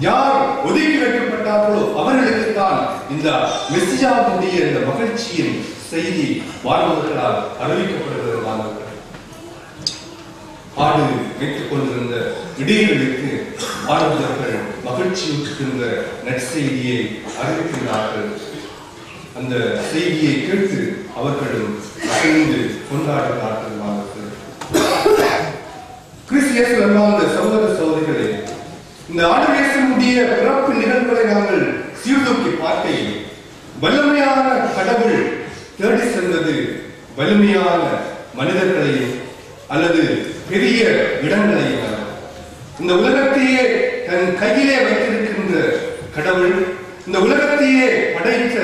யார் ஒதுக்கி வைக்கப்பட்டார்களோ அவர்களுக்கு தான் இந்த மெஸ்ஸியாவுடைய இந்த மகிழ்ச்சியின் செய்தி வாழ்வர்களால் அறிவிக்கப்படுகிறது மாணவர்கள் ஆடு வைத்துக் கொண்டிருந்த இடையர்களுக்கு ஆடவர்கள் மகிழ்ச்சியுற்றிருந்த நற்செய்தியை அறிவிக்கிறார்கள். அந்த செய்தியை கேட்டு அவர்களும் மகிழ்ந்து கொண்டாடுகிறார்கள் மாணவர்கள் கிறிஸ்தியஸ் அன்பார்ந்த சகோதர சகோதரிகளே இந்த ஆண்டவேசனுடைய பிறப்பு நிகழ்வுகளை நாங்கள் சீர்தூக்கி பார்க்கையில் வலிமையான கடவுள் தேடி சென்றது வலிமையான மனிதர்களையும் அல்லது பெரிய இடங்களையும். இந்த உலகத்தையே தன் கையிலே வைத்திருக்கின்ற கடவுள் இந்த உலகத்தையே படைத்த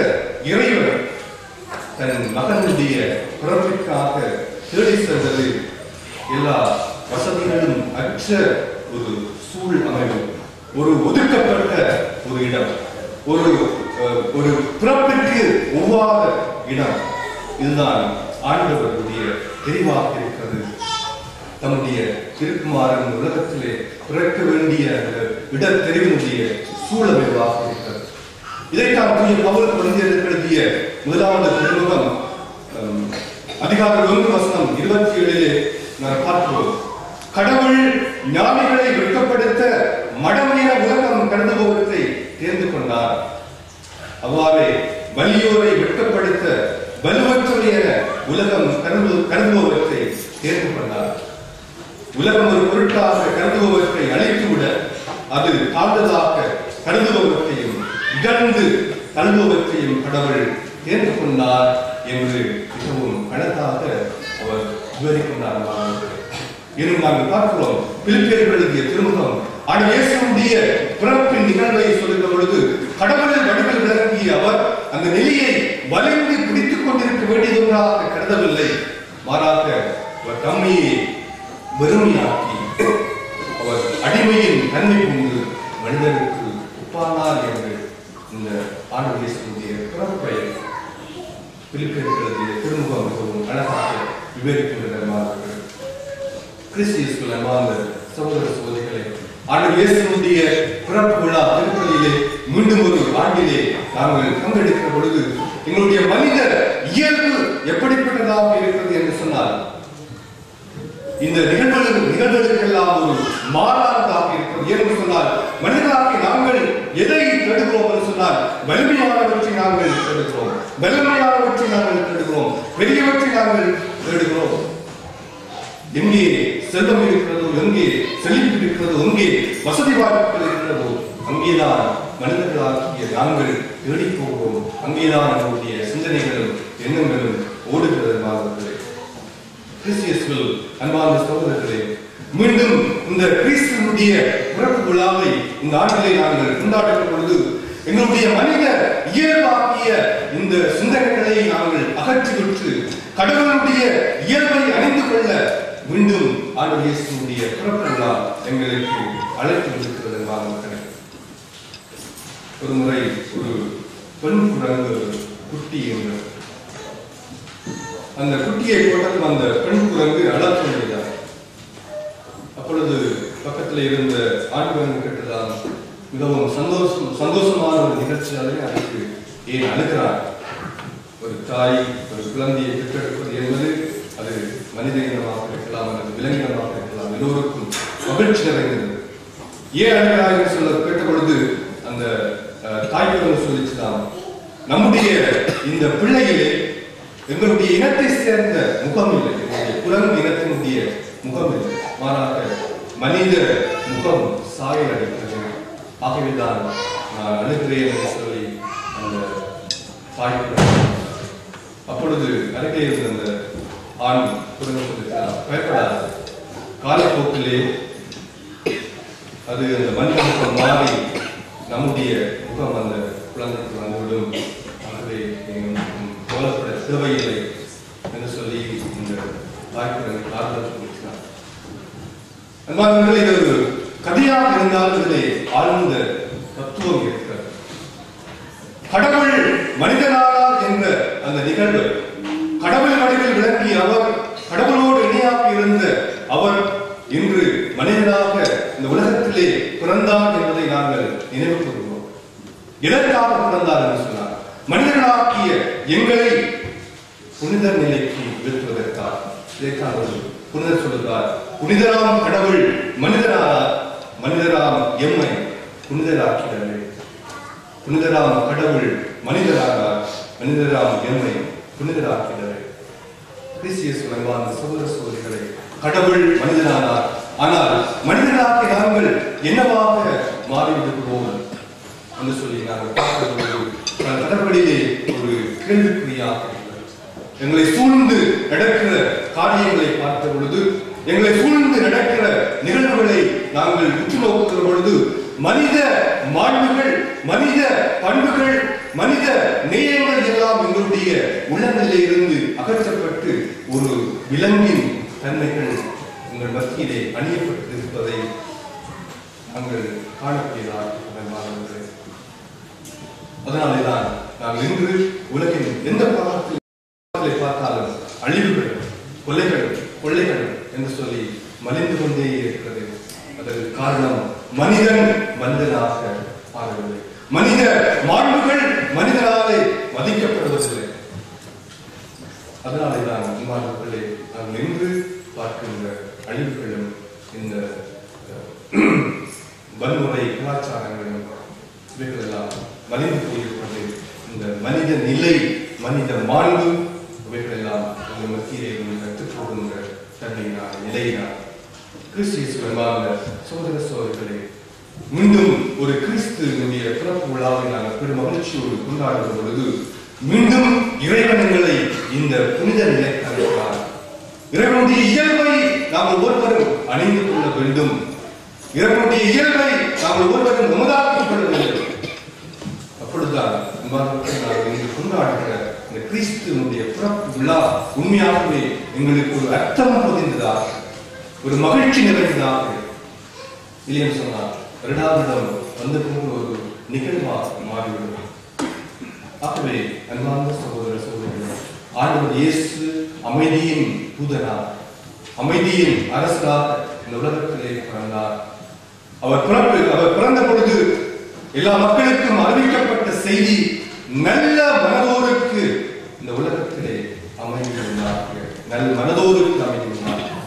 இறைவன் தன் மகனுடைய பிறப்பிற்காக தேடி சென்றது. எல்லா வசதிகளும் அற்ற ஒரு சூழ் அமைவு. ஒரு ஒதுக்கப்பட்ட ஒரு இடம். ஒரு அஹ், ஒரு பிறப்பிற்கு ஒவ்வாத இடம். இதுதான் ஆண்டவருடைய தெரிவாக இருக்கிறது. தம்முடைய திருக்குமாரன் உலகத்திலே பிறக்க வேண்டிய அந்த இடத்தெரிவினுடைய சூழமைவாக இருக்கிறது. இதைத்தான் புதிய பவுல் குழந்தைகளுக்கு எழுதிய முதலாவது திருமுகம் அதிகாரம் ஒன்று வசனம் இருபத்தி ஏழிலே நான் பார்க்கிறோம். கடவுள் ஞானிகளை வெட்கப்படுத்த மடமையின உலகம் கடந்து போவதை தேர்ந்து கொண்டார். அவ்வாறே வலியோரை வெட்கப்படுத்த வலுவற்றுடைய உலகம் கருது கருதுபவற்றை தேர்ந்து கொண்டார். உலகம் ஒரு பொருட்டாக கருதுபவற்றை அழைத்துவிட அது தாழ்ந்ததாக கருதுபவற்றையும் இகழ்ந்து தள்ளுபவற்றையும் கடவுள் தேர்ந்து கொண்டார் என்று மிகவும் கணக்காக அவர் விவரிக்கின்றார். என்று நாங்கள் பார்க்கிறோம். பிலிப்பியர்கள் எழுதிய திருமுகம். ஆனா இயேசுடைய பிறப்பின் நிகழ்வை சொல்லுகிற பொழுது கடவுளின் வடிவில் விளங்கிய அவர் அந்த நிலையை வலிந்து பிடித்துக் கொண்டிருக்க வேண்டியதொன்றாக கருதவில்லை. மாறாக அவர் தம்மையை வெறுமையாக்கி அவர் அடிமையின் தன்மை கொண்டு மனிதனுக்கு ஒப்பானார் என்று இந்த ஆண்டு இயேசுடைய பிறப்பை பிலிப்பியர்களுடைய திருமுகம் மிகவும் அழகாக விவரிக்கின்றனர். மாணவர்கள் கிறிஸ்தியஸ்குள் அன்பார்ந்த சகோதர சகோதரிகளே ஆண்டு இயேசுடைய பிறப்பு விழா திருப்பதியிலே மீண்டும் ஒரு ஆண்டிலே நாங்கள் பங்கெடுக்கிற பொழுது எங்களுடைய மனித இயல்பு எப்படிப்பட்டதாக இருக்கிறது என்று சொன்னால் இந்த நிகழ்வுகள் நிகழ்வுகளுக்கெல்லாம் ஒரு மாறானதாக இருக்கும் ஏன்னு சொன்னால் மனிதனாகி நாங்கள் எதை தேடுகிறோம் என்று சொன்னால் வலிமையானவற்றை நாங்கள் தேடுகிறோம். வலிமையானவற்றை நாங்கள் தேடுகிறோம். பெரியவற்றை நாங்கள் தேடுகிறோம். எங்கே செல்வம் இருக்கிறதோ எங்கே செழிப்பு இருக்கிறதோ எங்கே வசதி வாய்ப்புகள் இருக்கிறதோ அங்கேதான் மனிதர்களாகிய நாங்கள் தேடிப் போகிறோம் அங்கேதான் நம்முடைய சிந்தனைகளும் எண்ணங்களும் ஓடுகிறது மாணவர்களே கிறிஸ்தியஸ்கள் சகோதரர்களே மீண்டும் இந்த கிறிஸ்துவனுடைய பிறப்பு விழாவை இந்த ஆண்டிலே நாங்கள் கொண்டாடுகிற பொழுது எங்களுடைய மனித இயல்பாகிய இந்த சிந்தனைகளை நாங்கள் அகற்றிவிட்டு கடவுளுடைய இயல்பை அணிந்து கொள்ள மீண்டும் ஆண்டு இயேசுடைய பிறப்பு விழா எங்களுக்கு அழைத்து விடுக்கிறது என்பார்கள் ஒரு முறை ஒரு பெண் குரங்கு குட்டி என்று. அந்த குட்டியை போட்டதும் அந்த பெண் குரங்கு அழத் தொடங்கினார் அப்பொழுது பக்கத்தில் இருந்த ஆண்டு குரங்கு கேட்டதால் மிகவும் சந்தோஷம் சந்தோஷமான ஒரு நிகழ்ச்சியாலே அதுக்கு ஏன் அழுகிறார் ஒரு தாய் ஒரு குழந்தையை பெற்றெடுப்பது என்பது அது மனித இனமாக இருக்கலாம் அல்லது விலங்கினமாக இருக்கலாம் எல்லோருக்கும் மகிழ்ச்சி நிறைந்தது ஏன் அழுகிறார் என்று சொல்ல கேட்ட பொழுது அந்த அஹ், தாய் சொல்லிச்சுதான். நம்முடைய இந்த பிள்ளையிலே எங்களுடைய இனத்தை சேர்ந்த முகம் இல்லை. எங்களுடைய குரங்கு இனத்தினுடைய முகம் இல்லை. மாறாக மனித முகம் சாயல் அடைக்கிறது ஆகவேதான் நான் அழுகிறேன் என்று சொல்லி அந்த தாய் அப்பொழுது அருகே இருந்த அந்த ஆண் குரங்கு சொல்லிட்டார் பயப்படாது காலப்போக்கிலே அது அந்த மனித மாறி நம்முடைய முகம் அந்த குழந்தைக்கு வந்துவிடும். ஆகவே நீங்கள் கவலைப்பட தேவையில்லை என்று சொல்லி இந்த தாய்க்குடன் ஆறுதல் சொல்லினார் அன்பானவர்களே இது ஒரு கதையாக இருந்தாலும் இதிலே ஆழ்ந்த தத்துவம் இருக்கிறது. கடவுள் மனிதனானார் என்ற அந்த நிகழ்வு அவர் கடவுளோடு இணையாக இருந்த அவர் இன்று மனிதனாக இந்த உலகத்திலே பிறந்தார் என்பதை நாங்கள் நினைவு கூறுவோம் எதற்காக பிறந்தார் என்று சொன்னார்? மனிதனாக்கிய எங்களை புனித நிலைக்கு உயர்த்துவதற்காக இதைத்தான் புனிதர் சொல்லுகிறார். புனிதராம் கடவுள் மனிதரா மனிதராம் எம்மை புனிதராக்கிறார்கள் புனிதராம் கடவுள் மனிதராக மனிதராம் எம்மை புனிதராக்கிறார்கள் கிறிஸ்தியஸ் வருவான சகோதர சகோதரிகளை கடவுள் மனிதனானார். ஆனால் மனிதனாக நாங்கள் என்னவாக மாறிவிடுகிறோம் என்று சொல்லி நாங்கள் பார்க்கும்போது கடவுளிலே ஒரு கேள்விக்குறியாக எங்களை சூழ்ந்து நடக்கிற காரியங்களை பார்த்த பொழுது எங்களை சூழ்ந்து நடக்கிற நிகழ்வுகளை நாங்கள் உற்று நோக்குகிற பொழுது மனித மாண்புகள் மனித பண்புகள் மனித நேயங்கள் எல்லாம் எங்களுடைய உள்ளங்களிலே இருந்து அகற்றப்பட்டு ஒரு விலங்கின் தன்மைகள் எங்கள் மத்தியிலே அணியப்பட்டு இருப்பதை நாங்கள் காணக்கூடியதாக அதனாலே அதனாலேதான் நாம் இன்று உலகின் எந்த பாகத்தில் பார்த்தாலும் அழிவுகள் கொலைகள் கொள்ளைகள் என்று சொல்லி மலிந்து கொண்டே இருக்கிறது. அதற்கு காரணம் மனிதன் மனிதனாக ஆகவில்லை மனித மாண்புகள் மனிதனாலே மதிக்கப்படுவதில்லை. அதனாலேதான் மாணவர்களே நாம் நின்று பார்க்கின்ற அழிவுகளும் இந்த வன்முறை கலாச்சாரங்களும் இவைகளெல்லாம் மனித போயிருப்பது இந்த மனித நிலை மனித மாண்பு இவைகளெல்லாம் இந்த மத்தியிலே இருந்து கற்றுப் தன்மையினால் நிலையினால் கிறிஸ்தியஸ்வரமான சோதர சோதர்களே மீண்டும் ஒரு கிறிஸ்துவனுடைய பிறப்பு விழாவை நாங்கள் பெரும் மகிழ்ச்சியோடு கொண்டாடுகிற பொழுது மீண்டும் இறைவனங்களை இந்த புனித நிலை அறிவித்தார் இறைவனுடைய இயல்பை நாம் ஒவ்வொருவரும் அணிந்து கொள்ள வேண்டும். இறைவனுடைய இயல்பை நாம் ஒவ்வொருவரும் நமதாக்கிக் கொள்ள வேண்டும். அப்பொழுதுதான் நாங்கள் இங்கு கொண்டாடுகிற இந்த கிறிஸ்துவனுடைய பிறப்பு விழா உண்மையாகவே எங்களுக்கு ஒரு அர்த்தம் பொதிந்ததாக ஒரு மகிழ்ச்சி நிறைந்ததாக இல்லைன்னு இரண்டாவது இடம் வந்திருக்கும் ஒரு நிகழ்வாக மாறிவிடும். ஆகவே அன்பார்ந்த சகோதர சகோதரர்கள் ஆண்டவர் இயேசு அமைதியின் தூதனார் அமைதியின் அரசராக இந்த உலகத்திலே பிறந்தார். அவர் பிறப்பு அவர் பிறந்த பொழுது எல்லா மக்களுக்கும் அறிவிக்கப்பட்ட செய்தி நல்ல மனதோருக்கு இந்த உலகத்திலே அமைந்திருந்தார் உண்டாக நல்ல மனதோருக்கு அமைந்திருந்தார் உண்டாக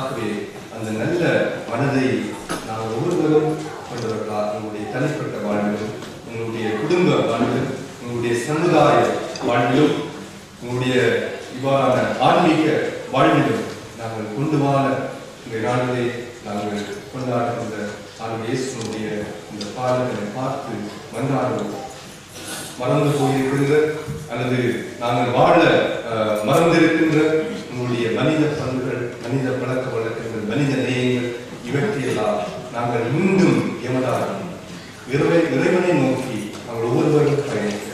ஆகவே அந்த நல்ல மனதை நாம் ஒவ்வொருவரும் கொண்டவர்களாக உங்களுடைய தனிப்பட்ட வாழ்விலும் உங்களுடைய குடும்ப வாழ்விலும் உங்களுடைய சமுதாய வாழ்விலும் உங்களுடைய இவ்வாறான ஆன்மீக வாழ்விலும் நாங்கள் கொண்டு வாழ இந்த நாளிலே நாங்கள் கொண்டாடுகின்ற ஆண்டு இயேசுனுடைய இந்த பாடல்களை பார்த்து மன்றாடுவோம். மறந்து போயிருக்கின்ற அல்லது நாங்கள் வாழ அஹ், மறந்திருக்கின்ற உங்களுடைய மனித பண்புகள் மனித பழக்க வழக்கங்கள் மனித நேயங்கள் இவற்றையெல்லாம் நாங்கள் மீண்டும் எமதாகும். இறைவனை நோக்கி நாங்கள் ஒவ்வொருவரும் பயணிக்க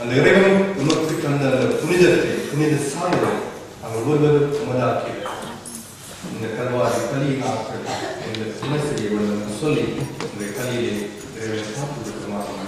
அந்த இறைவன் உமக்கு தந்த அந்த புனிதத்தை புனித சாதனை நாங்கள் ஒவ்வொருவரும் உமதாக்கி இந்த கல்வாரி கலியை நாட்கள் இந்த துணை செய்ய வேண்டும் என்று சொல்லி இந்த கலியிலே இறைவனை காத்து விடுமாறு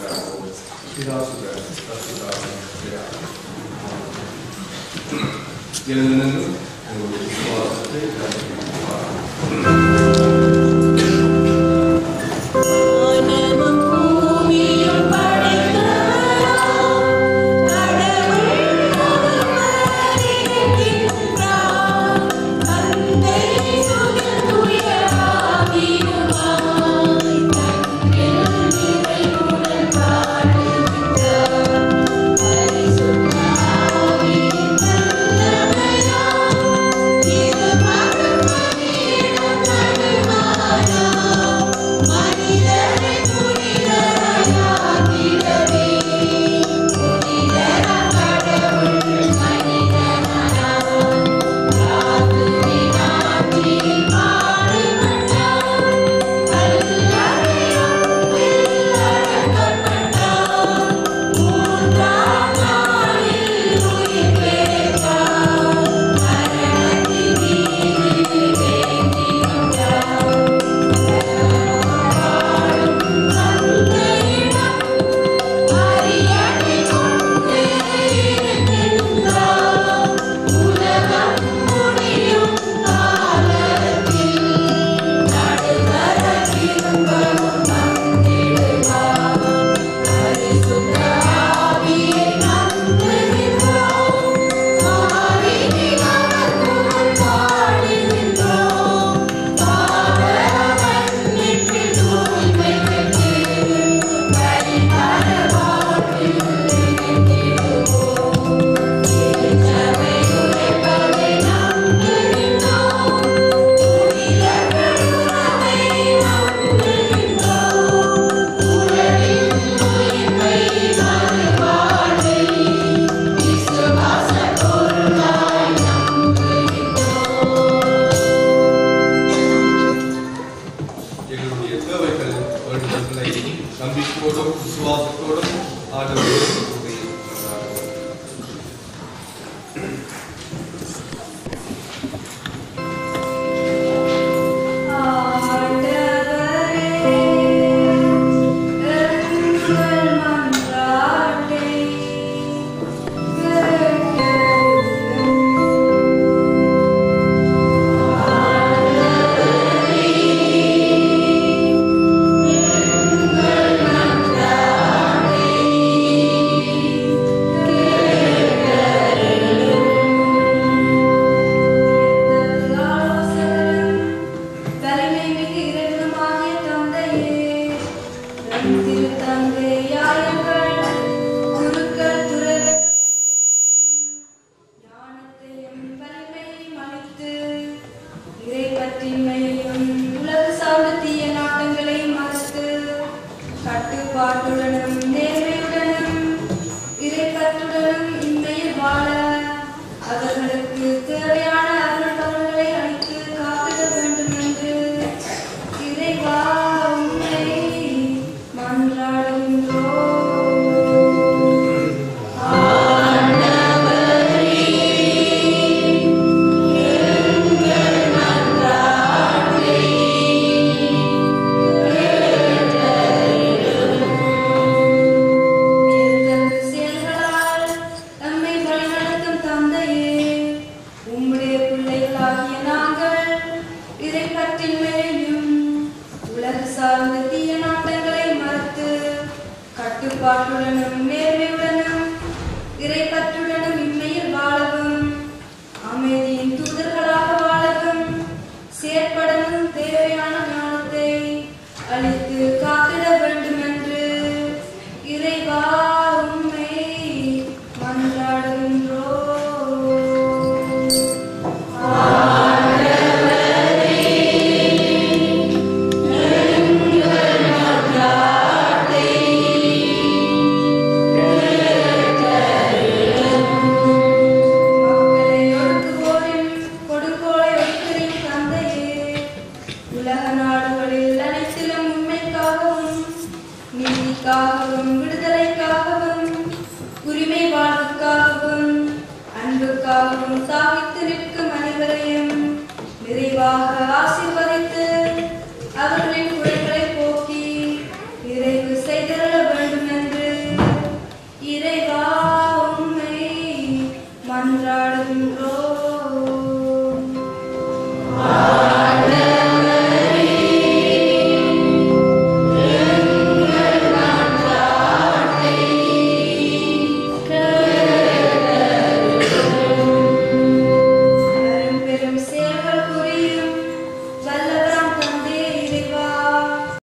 Early